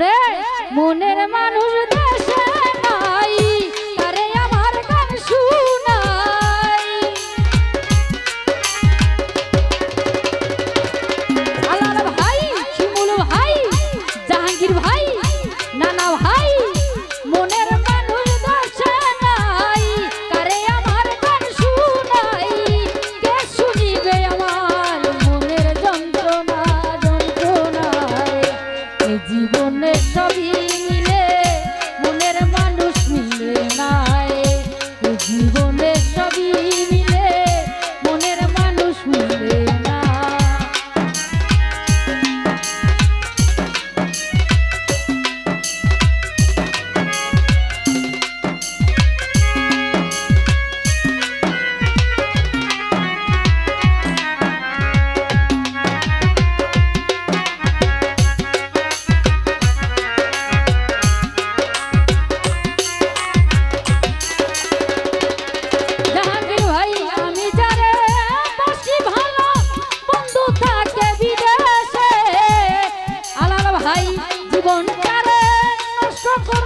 রে মনের মানুষ দেশে নাই আরে আমার গান শুনাই। আলার ভাই, শিমুল ভাই, জাহাঙ্গীর ভাই, নানা ভাই para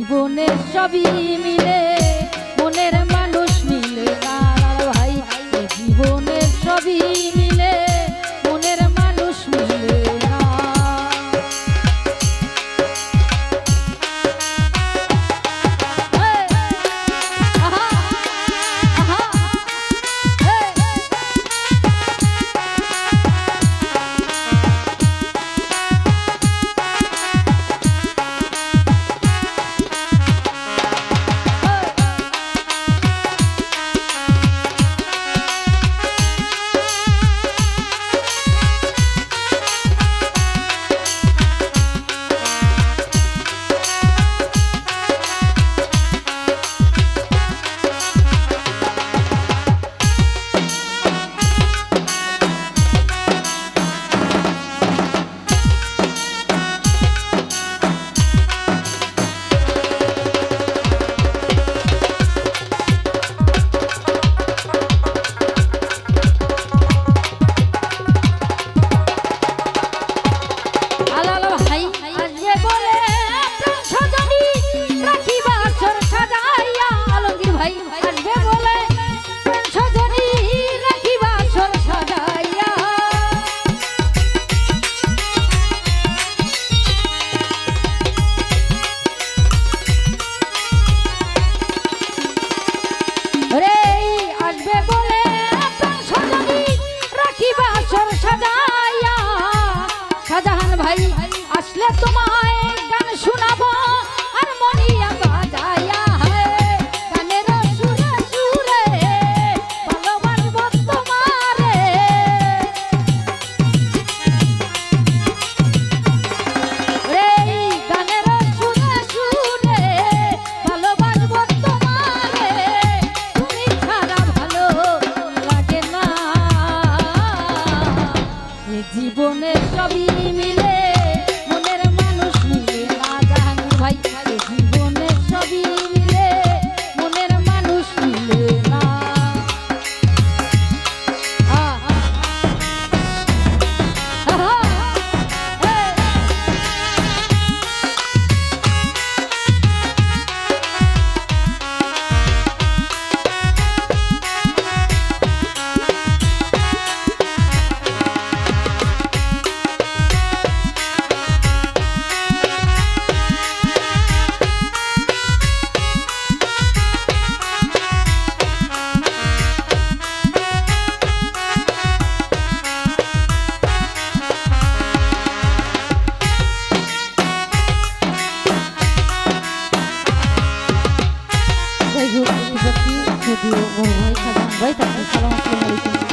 জীবনে সবই মিলে মনের মানুষ মিলে। না ভাই জীবনে সবই ভাই আসলে তোমায় গান শোনাবো আর মনি দিও বড় ভাই খাদান ভাই থাকবেন সালাম আসসালামাইকুম